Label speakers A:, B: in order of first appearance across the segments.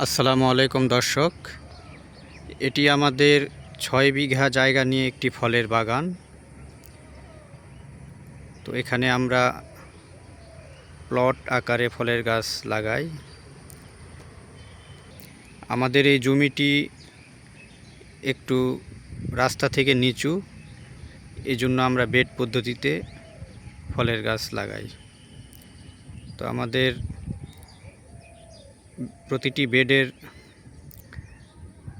A: আসসালামু আলাইকুম দর্শক। এটি আমাদের ছয় বিঘা জায়গা নিয়ে একটি ফলের বাগান। তো এখানে আমরা প্লট আকারে ফলের গাছ লাগাই। আমাদের এই জমিটি একটু রাস্তা থেকে নিচু এই জন্য আমরা বেড পদ্ধতিতে ফলের গাছ লাগাই। তো আমাদের প্রতিটি বেডের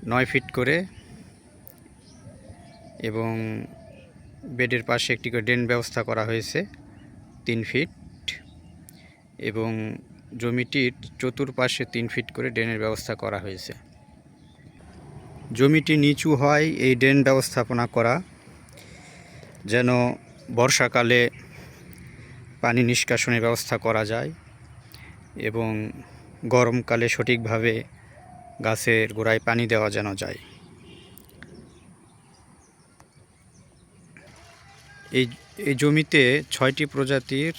A: নয় ফিট করে এবং বেডের পাশে একটি করে ড্রেন ব্যবস্থা করা হয়েছে, তিন ফিট এবং জমিটির চতুর্পাশে তিন ফিট করে ড্রেনের ব্যবস্থা করা হয়েছে। জমিটি নিচু হয় এই ড্রেন ব্যবস্থাপনা করা যেন বর্ষাকালে পানি নিষ্কাশনের ব্যবস্থা করা যায় এবং গরমকালে সঠিকভাবে গাছের গোড়ায় পানি দেওয়া যেন যায়। এই এই জমিতে ছয়টি প্রজাতির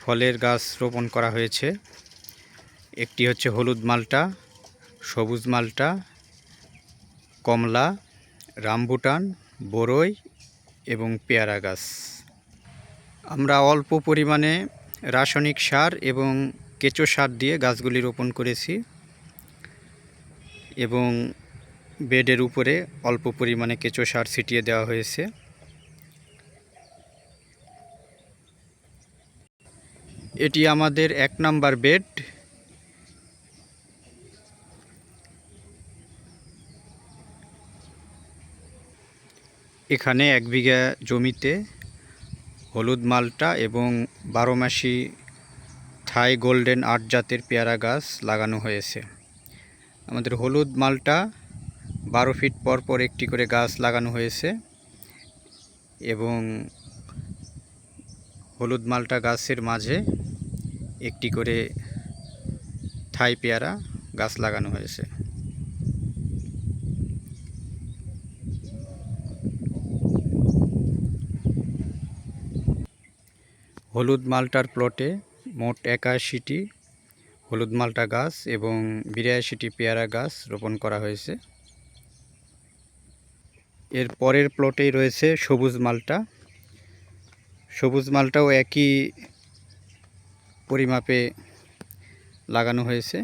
A: ফলের গাছ রোপণ করা হয়েছে। একটি হচ্ছে হলুদ মালটা, সবুজ মালটা, কমলা, রামবুটান, বরই এবং পেয়ারা গাছ। আমরা অল্প পরিমাণে রাসায়নিক সার এবং কেঁচো সার দিয়ে গাছগুলি রোপণ করেছি এবং বেডের উপরে অল্প পরিমাণে কেঁচো সার ছিটিয়ে দেওয়া হয়েছে। এটি আমাদের এক নাম্বার বেড। এখানে এক বিঘা জমিতে হলুদ মালটা এবং বারো মাসি থাই গোল্ডেন আট জাতের পেয়ারা গাছ লাগানো হয়েছে। আমাদের হলুদ মালটা বারো ফিট পর পর একটি করে গাছ লাগানো হয়েছে এবং হলুদ মালটা গাছের মাঝে একটি করে থাই পেয়ারা গাছ লাগানো হয়েছে। হলুদ মালটার প্লটে মোট একাশিটি হলুদ মালটা গাছ এবং বিরাশিটি পেয়ারা গাছ রোপণ করা হয়েছে। এর পরের প্লটেই রয়েছে সবুজ মালটা। সবুজ মালটাও একই পরিমাপে লাগানো হয়েছে।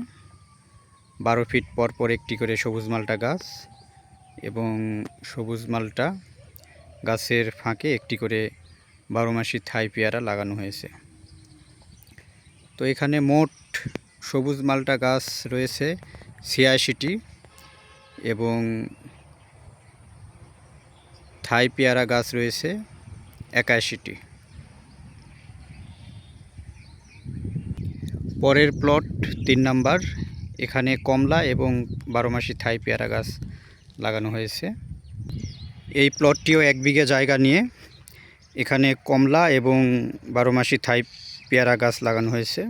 A: বারো ফিট পর পর একটি করে সবুজ মালটা গাছ এবং সবুজ মালটা গাছের ফাঁকে একটি করে বারো মাসি থাই পেয়ারা লাগানো হয়েছে। তো এখানে মোট সবুজ মালটা গাছ রয়েছে, ছিয়াশিটি এবং থাই পেয়ারা গাছ রয়েছে, একাশিটি। পরের প্লট তিন নাম্বার, এখানে কমলা এবং বারো মাসি থাই পেয়ারা গাছ লাগানো হয়েছে। এই প্লটটিও এক বিঘা জায়গা নিয়ে, এখানে কমলা এবং বারো মাসি থাই পেয়ারা গাছ লাগানো হয়েছে।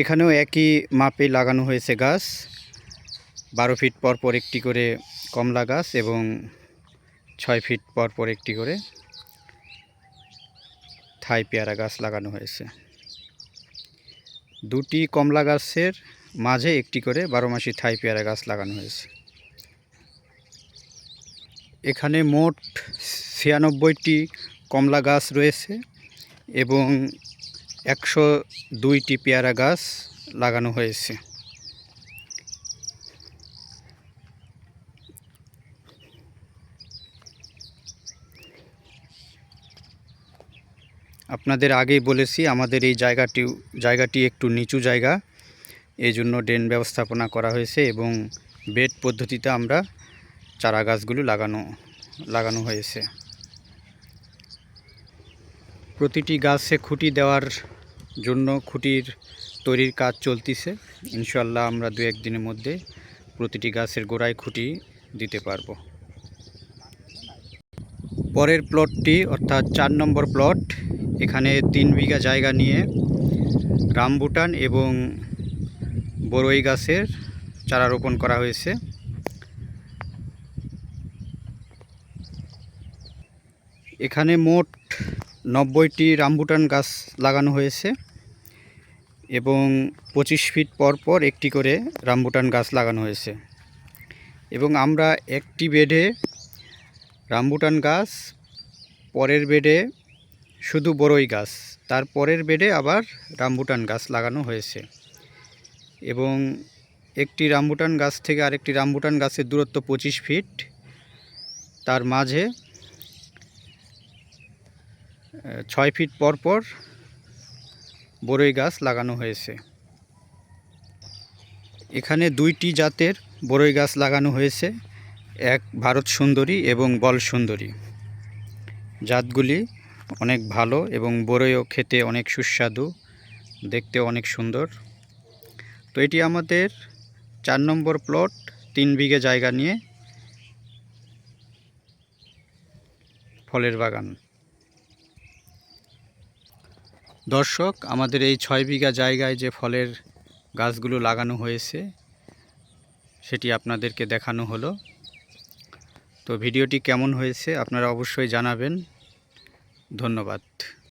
A: এখানেও একই মাপে লাগানো হয়েছে গাছ। বারো ফিট পর পর একটি করে কমলা গাছ এবং ছয় ফিট পর পর একটি করে থাই পেয়ারা গাছ লাগানো হয়েছে। দুটি কমলা গাছের মাঝে একটি করে বারো মাসি থাই পেয়ারা গাছ লাগানো হয়েছে। এখানে মোট ছিয়ানব্বইটি কমলা গাছ রয়েছে এবং একশো দুইটি পেয়ারা গাছ লাগানো হয়েছে। আপনাদের আগেই বলেছি, আমাদের এই জায়গাটি জায়গাটি একটু নিচু জায়গা। এই জন্য ড্রেন ব্যবস্থাপনা করা হয়েছে এবং বেড পদ্ধতিতে আমরা চারা গাছগুলো লাগানো লাগানো হয়েছে। প্রতিটি গাছে খুঁটি দেওয়ার জন্য খুঁটির তৈরির কাজ চলতিছে। ইনশাল্লাহ আমরা দু একদিনের মধ্যে প্রতিটি গাছের গোড়ায় খুঁটি দিতে পারব। পরের প্লটটি অর্থাৎ চার নম্বর প্লট এখানে তিন বিঘা জায়গা নিয়ে রামবুটান এবং বড়ই গাছের চারা রোপণ করা হয়েছে। এখানে মোট নব্বইটি রামবুটান গাছ লাগানো হয়েছে এবং পঁচিশ ফিট পর পর একটি করে রামবুটান গাছ লাগানো হয়েছে। এবং আমরা একটি বেডে রামবুটান গাছ, পরের বেডে শুধু বড়ই গাছ, তার পরের বেডে আবার রামবুটান গাছ লাগানো হয়েছে। এবং একটি রামবুটান গাছ থেকে আরেকটি রামবুটান গাছের দূরত্ব পঁচিশ ফিট, তার মাঝে ছয় ফিট পর পর বড়ই গাছ লাগানো হয়েছে। এখানে দুইটি জাতের বড়ই গাছ লাগানো হয়েছে, এক ভারত সুন্দরী এবং বল সুন্দরী। জাতগুলি অনেক ভালো এবং বড়ইও খেতে অনেক সুস্বাদু, দেখতে অনেক সুন্দর। তো এটি আমাদের চার নম্বর প্লট, তিন বিঘে জায়গা নিয়ে ফলের বাগান। দর্শক, আমাদের এই ছয় বিঘা জায়গায় যে ফলের গাছগুলো লাগানো হয়েছে, সেটি আপনাদেরকে দেখানো হলো। তো ভিডিওটি কেমন হয়েছে আপনারা অবশ্যই জানাবেন। ধন্যবাদ।